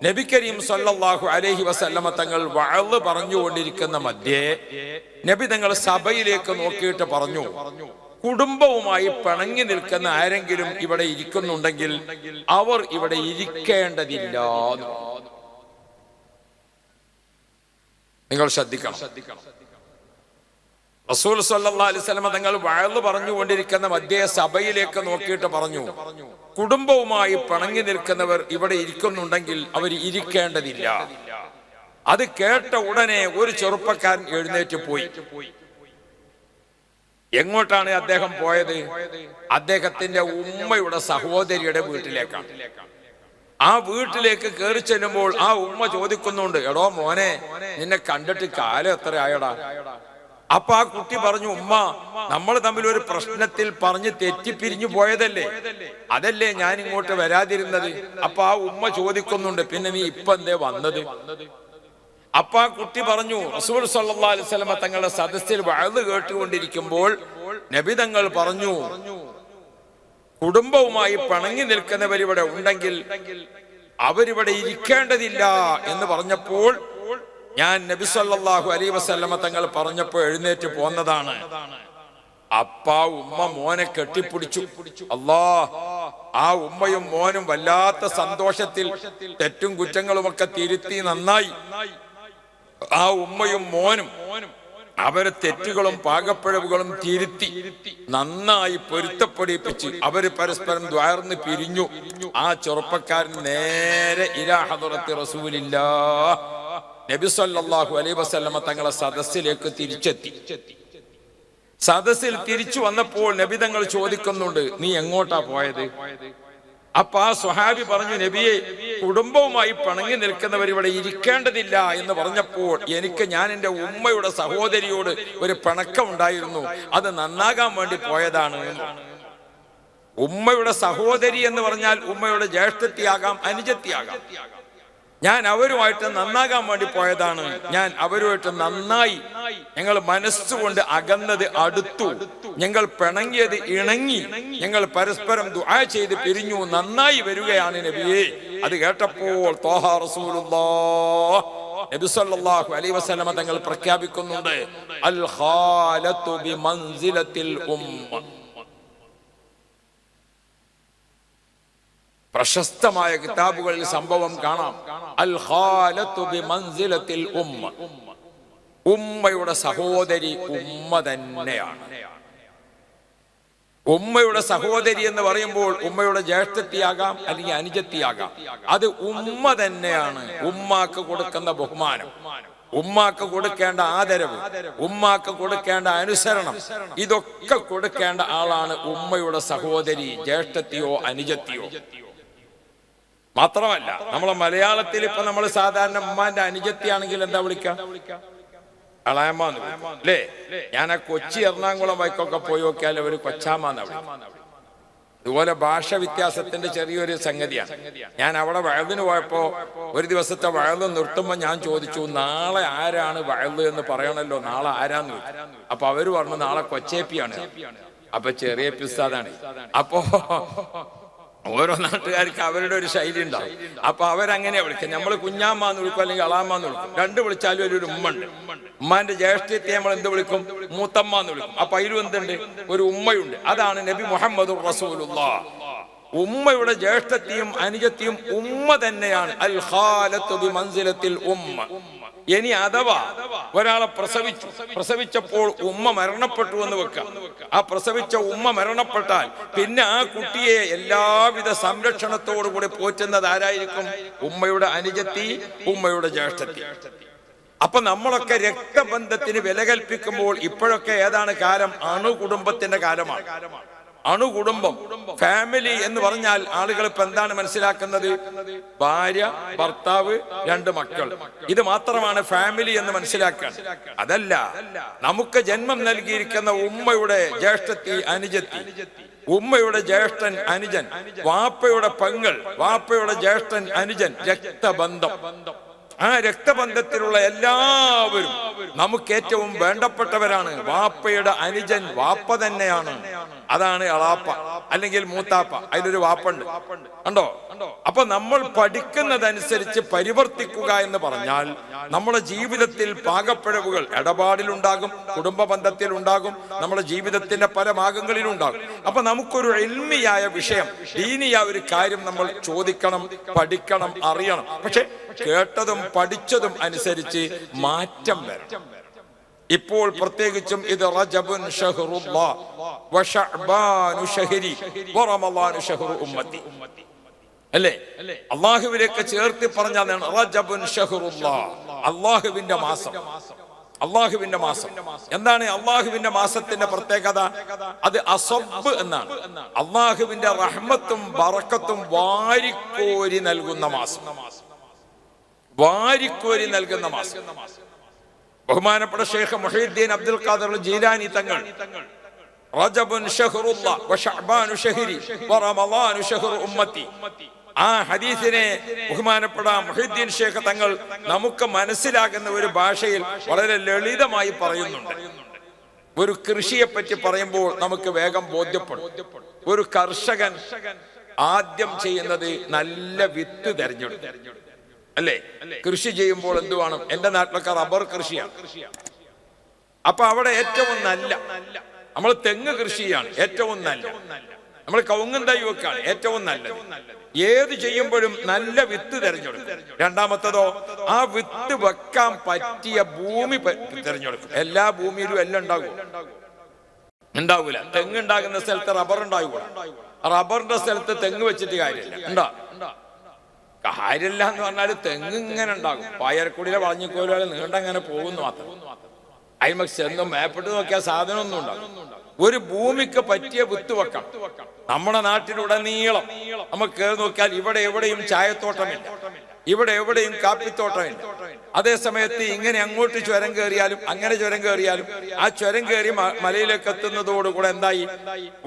നബി കരീം സല്ലാഹു അലഹി വസല്ലമ തങ്ങൾ വഅൾ പറഞ്ഞുകൊണ്ടിരിക്കുന്ന മധ്യേ നബി തങ്ങൾ സഭയിലേക്ക് നോക്കിയിട്ട് പറഞ്ഞു കുടുംബവുമായി പിണങ്ങി നിൽക്കുന്ന ആരെങ്കിലും ഇവിടെ ഇരിക്കുന്നുണ്ടെങ്കിൽ അവർ ഇവിടെ ഇരിക്കേണ്ടതില്ല നിങ്ങൾ ശ്രദ്ധിക്കണം ശ്രദ്ധിക്കണം. റസൂൽ സല്ലല്ലാഹു അലൈഹി വസല്ലമ തങ്ങൾ വഴൽ പറഞ്ഞുകൊണ്ടിരിക്കുന്ന മധ്യേ സഭയിലേക്ക് നോക്കിയിട്ട് പറഞ്ഞു കുടുംബവുമായി പിണങ്ങി നിൽക്കുന്നവർ ഇവിടെ ഇരിക്കുന്നുണ്ടെങ്കിൽ അവർ ഇരിക്കേണ്ടതില്ല. അത് കേട്ട ഉടനെ ഒരു ചെറുപ്പക്കാരൻ എഴുന്നേറ്റ് പോയി. എങ്ങോട്ടാണ് അദ്ദേഹം പോയത്? അദ്ദേഹത്തിന്റെ ഉമ്മയുടെ സഹോദരിയുടെ വീട്ടിലേക്കാണ്. ആ വീട്ടിലേക്ക് കയറി ചെല്ലുമ്പോൾ ആ ഉമ്മ ചോദിക്കുന്നുണ്ട് എടോ മോനെ നിന്നെ കണ്ടിട്ട് കാലം എത്ര ആയടാ? അപ്പൊ ആ കുട്ടി പറഞ്ഞു ഉമ്മ നമ്മൾ തമ്മിൽ ഒരു പ്രശ്നത്തിൽ പറഞ്ഞ് തെറ്റിപ്പിരിഞ്ഞു പോയതല്ലേ? അതല്ലേ ഞാൻ ഇങ്ങോട്ട് വരാതിരുന്നത്? അപ്പൊ ആ ഉമ്മ ചോദിക്കുന്നുണ്ട് പിന്നെ നീ ഇപ്പൊ എന്തേ വന്നത്? അപ്പൊ ആ കുട്ടി പറഞ്ഞു റസൂൽ വസല്ലമ തങ്ങളുടെ സദസ്സിൽ വഴുത് കേട്ടുകൊണ്ടിരിക്കുമ്പോൾ നബി തങ്ങൾ പറഞ്ഞു കുടുംബവുമായി പണങ്ങി നിൽക്കുന്നവരിവിടെ ഉണ്ടെങ്കിൽ അവരിവിടെ ഇരിക്കേണ്ടതില്ല എന്ന് പറഞ്ഞപ്പോൾ ഞാൻ നബി സല്ലല്ലാഹു അലൈഹി വസല്ലമ തങ്ങൾ പറഞ്ഞപ്പോൾ എഴുന്നേറ്റ് പോന്നതാണ്. അപ്പ ഉമ്മ മോനെ കെട്ടിപ്പിടിച്ചു. അല്ലാ ആ ഉമ്മയും മോനും വല്ലാത്ത സന്തോഷത്തിൽ തെറ്റും കുറ്റങ്ങളുമൊക്കെ തിരുത്തി നന്നായി. ആ ഉമ്മയും മോനും അവരെ തെറ്റുകളും പാകപ്പിഴവുകളും തിരുത്തി നന്നായി പൊരുത്തപ്പെടിപ്പിച്ച് അവർ പരസ്പരം ദ്വാർന്ന് പിരിഞ്ഞു. ആ ചെറുപ്പക്കാരൻ നേരെ ഇരാഹതുറത്തി റസൂലില്ല നബി അലൈ അലൈഹി വസല്ലമ തങ്ങളെ സദസ്സിലേക്ക് തിരിച്ചെത്തി. സദസ്സിൽ തിരിച്ചു വന്നപ്പോൾ നബി തങ്ങൾ ചോദിക്കുന്നുണ്ട് നീ എങ്ങോട്ടാ പോയത്? അപ്പൊ ആ സ്വഹാബി പറഞ്ഞു നബിയെ കുടുംബവുമായി പണങ്ങി നിൽക്കുന്നവർ ഇവിടെ ഇരിക്കേണ്ടതില്ല എന്ന് പറഞ്ഞപ്പോൾ എനിക്ക് ഞാൻ എന്റെ ഉമ്മയുടെ സഹോദരിയോട് ഒരു പിണക്കം ഉണ്ടായിരുന്നു. അത് നന്നാകാൻ വേണ്ടി പോയതാണ്. ഉമ്മയുടെ സഹോദരി എന്ന് പറഞ്ഞാൽ ഉമ്മയുടെ ജ്യേഷ്ഠത്തിയാകാം അനുജത്തിയാകാം. ഞാൻ അവരുമായിട്ട് നന്നാകാൻ വേണ്ടി പോയതാണ്. ഞാൻ അവരുമായിട്ട് നന്നായി. ഞങ്ങൾ മനസ്സുകൊണ്ട് അകന്നത് അടുത്തു. ഞങ്ങൾ പിണങ്ങിയത് ഇണങ്ങി. ഞങ്ങൾ പരസ്പരം ദുആ ചെയ്ത് പിരിഞ്ഞു. നന്നായി വരികയാണ് നബിയെ. അത് കേട്ടപ്പോൾ തോഹ റസൂലുള്ളാ. സല്ലല്ലാഹു അലൈഹി വസല്ലമ തങ്ങൾ പ്രഖ്യാപിക്കുന്നുണ്ട്. അൽ ഖാലത്തു ബിമൻസിലത്തിൽ ഉമ്മ. പ്രശസ്തമായ കിതാബുകളിൽ സംഭവം കാണാം. അൽ ഖാലത്തു ബിമൻസിലത്തിൽ ഉമ്മ ഉമ്മയുടെ സഹോദരി ഉമ്മ തന്നെയാണ്. ഉമ്മയുടെ സഹോദരി എന്ന് പറയുമ്പോൾ ഉമ്മയുടെ ജ്യേഷ്ഠത്തിയാകാം അല്ലെങ്കിൽ അനുജത്തിയാകാം. അത് ഉമ്മ തന്നെയാണ്. ഉമ്മാക്ക് കൊടുക്കുന്ന ബഹുമാനം. ഉമ്മാക്ക് കൊടുക്കേണ്ട ആദരവ്. ഉമ്മാക്ക് കൊടുക്കേണ്ട അനുസരണം. ഇതൊക്കെ കൊടുക്കേണ്ട ആളാണ് ഉമ്മയുടെ സഹോദരി ജ്യേഷ്ഠത്തിയോ അനുജത്തിയോ. മാത്രമല്ല നമ്മളെ മലയാളത്തിൽ ഇപ്പൊ നമ്മൾ സാധാരണ ഉമ്മാന്റെ അനുജത്തിയാണെങ്കിൽ എന്താ വിളിക്കാം? അളയമ്മ. അല്ലേ? ഞാൻ ആ കൊച്ചി എറണാകുളം വൈക്കൊക്കെ പോയി നോക്കിയാൽ അവർ കൊച്ചാമ്മ ഇതുപോലെ ഭാഷ വ്യത്യാസത്തിന്റെ ചെറിയൊരു സംഗതിയാണ്. ഞാൻ അവിടെ വഴുതിന് പോയപ്പോ ഒരു ദിവസത്തെ വഴുത് നിർത്തുമ്പോൾ ഞാൻ ചോദിച്ചു നാളെ ആരാണ് വഴുത് എന്ന് പറയണല്ലോ നാളെ ആരാന്ന് അപ്പൊ അവർ പറഞ്ഞു നാളെ കൊച്ചേപ്പിയാണ്. അപ്പൊ ചെറിയ പിസ്താദാണ് അപ്പോ ഓരോ നാട്ടുകാർക്ക് അവരുടെ ഒരു ശൈലി ഉണ്ടാവും. അപ്പൊ അവരങ്ങനെയാ വിളിക്കുക. നമ്മൾ കുഞ്ഞാമ്മ എന്ന് വിളിക്കും അല്ലെങ്കിൽ അളാമ്മ എന്ന് വിളിക്കും. രണ്ട് വിളിച്ചാലും ഒരു ഉമ്മ ഉണ്ട് ഉമ്മാന്റെ ജ്യേഷ്ഠത്തെ നമ്മൾ എന്ത് വിളിക്കും? മൂത്തമ്മ എന്ന് വിളിക്കും. അപ്പൊ അതിലും എന്തുണ്ട്? ഒരു ഉമ്മയുണ്ട്. അതാണ് നബി മുഹമ്മദ് റസൂലുള്ള. ഉമ്മയുടെ ജ്യേഷ്ഠത്തെയും അനുജത്തെയും ഉമ്മ തന്നെയാണ്. അൽ ഖാലത്തു ബി മൻസിലത്തിൽ ഉമ്മ. ഇനി അഥവാ ഒരാളെ പ്രസവിച്ചു. പ്രസവിച്ചപ്പോൾ ഉമ്മ മരണപ്പെട്ടു എന്ന് വെക്കാം. ആ പ്രസവിച്ച ഉമ്മ മരണപ്പെട്ടാൽ പിന്നെ ആ കുട്ടിയെ എല്ലാവിധ സംരക്ഷണത്തോടു കൂടി പോറ്റുന്നത് ആരായിരിക്കും? ഉമ്മയുടെ അനുജത്തി ഉമ്മയുടെ ജ്യേഷ്ഠത്തി. അപ്പൊ നമ്മളൊക്കെ രക്തബന്ധത്തിന് വില കൽപ്പിക്കുമ്പോൾ ഇപ്പോഴൊക്കെ ഏതാണ് കാലം? അണുകുടുംബത്തിന്റെ കാലമാണ്. അണുകുടുംബം ഫാമിലി എന്ന് പറഞ്ഞാൽ ആളുകൾ ഇപ്പൊ എന്താണ് മനസ്സിലാക്കുന്നത്? ഭാര്യ ഭർത്താവ് രണ്ട് മക്കൾ. ഇത് മാത്രമാണ് ഫാമിലി എന്ന് മനസ്സിലാക്കാൻ. അതല്ല നമുക്ക് ജന്മം നൽകിയിരിക്കുന്ന ഉമ്മയുടെ ജ്യേഷ്ഠത്തി അനുജത്തി. ഉമ്മയുടെ ജ്യേഷ്ഠൻ അനുജൻ. വാപ്പയുടെ പെങ്ങൾ വാപ്പയുടെ ജ്യേഷ്ഠൻ അനുജൻ. രക്തബന്ധം. ആ രക്തബന്ധത്തിലുള്ള എല്ലാവരും നമുക്ക് ഏറ്റവും വേണ്ടപ്പെട്ടവരാണ്. വാപ്പയുടെ അനുജൻ വാപ്പ തന്നെയാണ്. അതാണ് അളാപ്പ അല്ലെങ്കിൽ മൂത്താപ്പ. അതിലൊരു വാപ്പുണ്ട്. കണ്ടോ? അപ്പൊ നമ്മൾ പഠിക്കുന്നതനുസരിച്ച് പരിവർത്തിക്കുക എന്ന് പറഞ്ഞാൽ നമ്മുടെ ജീവിതത്തിൽ പാകപ്പിഴവുകൾ ഇടപാടിലുണ്ടാകും കുടുംബ ബന്ധത്തിൽ ഉണ്ടാകും നമ്മുടെ ജീവിതത്തിന്റെ പല ഭാഗങ്ങളിലും ഉണ്ടാകും അപ്പൊ നമുക്കൊരു എൽമിയായ വിഷയം ദീനിയായ ഒരു കാര്യം നമ്മൾ ചോദിക്കണം പഠിക്കണം അറിയണം. പക്ഷെ കേട്ടതും പഠിച്ചതും അനുസരിച്ച് മാറ്റം വരണം. ഇപ്പോൾ പ്രത്യേകിച്ചും ഇത് റജബുൻ അല്ലേ? അള്ളാഹുവിലേക്ക് ചേർത്തി പറഞ്ഞാണ് റജബുൻ അള്ളാഹുവിന്റെ മാസം. അള്ളാഹുവിന്റെ മാസം. എന്താണ് അള്ളാഹുവിന്റെ മാസത്തിന്റെ പ്രത്യേകത? അത് അസബ് എന്നാണ്. അള്ളാഹുവിന്റെ റഹ്മത്തും ബറക്കത്തും വാരിക്കോരി നൽകുന്ന മാസം. വാരിക്കോരി നൽകുന്ന മാസം. ബഹുമാനപ്പെട്ട ഷെയ്ഖ് മുഹീദ്ദീൻ അബ്ദുൽ ഖാദർ ജീലാനി തങ്ങൾ. റജബുൻ ഉമ്മത്തി. ആ ഹദീസിനെ ബഹുമാനപ്പെട്ട മുഹീദ്ദീൻ ഷേഖ് തങ്ങൾ നമുക്ക് മനസ്സിലാകുന്ന ഒരു ഭാഷയിൽ വളരെ ലളിതമായി പറയുന്നുണ്ട്. ഒരു കൃഷിയെ പറ്റി പറയുമ്പോൾ നമുക്ക് വേഗം ബോധ്യപ്പെടും. ഒരു കർഷകൻ ആദ്യം ചെയ്യുന്നത് നല്ല വിത്ത് തെരഞ്ഞെടുക്കും. അല്ലേ? കൃഷി ചെയ്യുമ്പോൾ എന്തുവാണ്? എന്റെ എന്റെ നാട്ടിലൊക്കെ റബ്ബർ കൃഷിയാണ് അപ്പൊ അവിടെ ഏറ്റവും നല്ല നമ്മൾ തെങ്ങ് കൃഷിയാണ് ഏറ്റവും നല്ല. നമ്മൾ കവുങ്ങും തൈ വെക്കാണ് ഏറ്റവും നല്ലത്. ഏത് ചെയ്യുമ്പോഴും നല്ല വിത്ത് തെരഞ്ഞെടുക്കും. രണ്ടാമത്തതോ ആ വിത്ത് വെക്കാൻ പറ്റിയ ഭൂമി തിരഞ്ഞെടുക്കും തെരഞ്ഞെടുക്കും. എല്ലാ ഭൂമിയിലും എല്ലാം ഉണ്ടാകും. ഉണ്ടാവൂല. തെങ്ങ് ഉണ്ടാകുന്ന സ്ഥലത്ത് റബ്ബർ ഉണ്ടാകൂല റബ്ബറിന്റെ സ്ഥലത്ത് തെങ്ങ് വെച്ചിട്ട് കാര്യമില്ല. ഉണ്ടാ? കാര്യമില്ല എന്ന് പറഞ്ഞാൽ തെങ്ങ് ഇങ്ങനെ ഉണ്ടാകും. പായരക്കുടിയിലെ വളഞ്ഞിക്കോലുകൾ നീണ്ടങ്ങനെ പോകുന്നു മാത്രം. അതിന്മ ചെന്ന് മേപ്പെട്ട് നോക്കിയാൽ സാധനമൊന്നും ഉണ്ടാകും ഒരു ഭൂമിക്ക് പറ്റിയ വിത്ത് വെക്കാം നമ്മുടെ നാട്ടിലുടനീളം നമുക്ക് നോക്കിയാൽ ഇവിടെ എവിടെയും ചായത്തോട്ടമില്ല. ഇവിടെ എവിടെയും കാപ്പിത്തോട്ടമില്ല. അതേ സമയത്ത് ഇങ്ങനെ അങ്ങോട്ട് ചുരം കയറിയാലും അങ്ങനെ ചുരം കയറിയാലും ആ ചുരം കയറി മലയിലേക്ക് എത്തുന്നതോടുകൂടെ എന്തായി?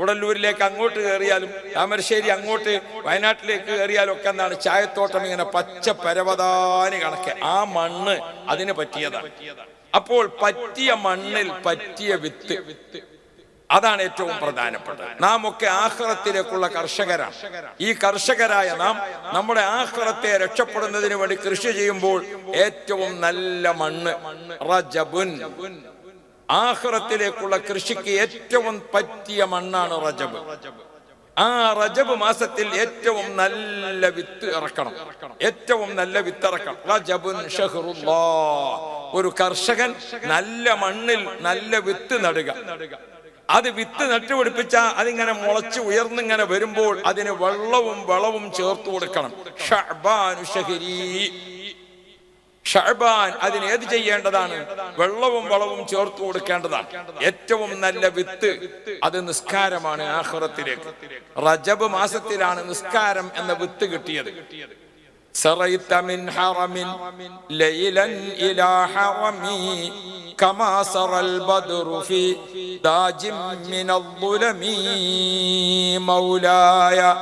ഉടല്ലൂരിലേക്ക് അങ്ങോട്ട് കയറിയാലും താമരശ്ശേരി അങ്ങോട്ട് വയനാട്ടിലേക്ക് കയറിയാലും ഒക്കെ എന്താണ്? ചായത്തോട്ടം ഇങ്ങനെ പച്ച പരവതാനി കണക്ക്. ആ മണ്ണ് അതിന് പറ്റിയതാണ്. അപ്പോൾ പറ്റിയ മണ്ണിൽ പറ്റിയ വിത്ത്. അതാണ് ഏറ്റവും പ്രധാനപ്പെട്ടത്. നാം ഒക്കെ ആഹ്റത്തിലേക്കുള്ള കർഷകരാണ്. ഈ കർഷകരായ നാം നമ്മുടെ ആഹ്റത്തെ രക്ഷപ്പെടുന്നതിന് വേണ്ടി കൃഷി ചെയ്യുമ്പോൾ ഏറ്റവും നല്ല മണ്ണ് റജബുൻ. ആഹ്റത്തിലേക്കുള്ള കൃഷിക്ക് ഏറ്റവും പറ്റിയ മണ്ണാണ് റജബ്. ആ റജബ് മാസത്തിൽ ഏറ്റവും നല്ല വിത്ത് ഇറക്കണം. ഏറ്റവും നല്ല വിത്ത് ഇറക്കണം. റജബുൻ ഒരു കർഷകൻ നല്ല മണ്ണിൽ നല്ല വിത്ത് നടുക. അത് വിത്ത് നട്ടുപിടിപ്പിച്ച അതിങ്ങനെ മുളച്ച് ഉയർന്നിങ്ങനെ വരുമ്പോൾ അതിന് വെള്ളവും വളവും ചേർത്ത് കൊടുക്കണം. ഷഅബാനു ഷഹരി ഷഅബാൻ അതിന് ഏത് ചെയ്യേണ്ടതാണ്? വെള്ളവും വളവും ചേർത്ത് കൊടുക്കേണ്ടതാണ്. ഏറ്റവും നല്ല വിത്ത് അത് നിസ്കാരമാണ് ആഹ്റത്തിലേക്ക്. റജബ് മാസത്തിലാണ് നിസ്കാരം എന്ന വിത്ത് കിട്ടിയത്. سريت من حرم ليلا إلى حرمي كما سرى البدر في داج من الظلم مولاي.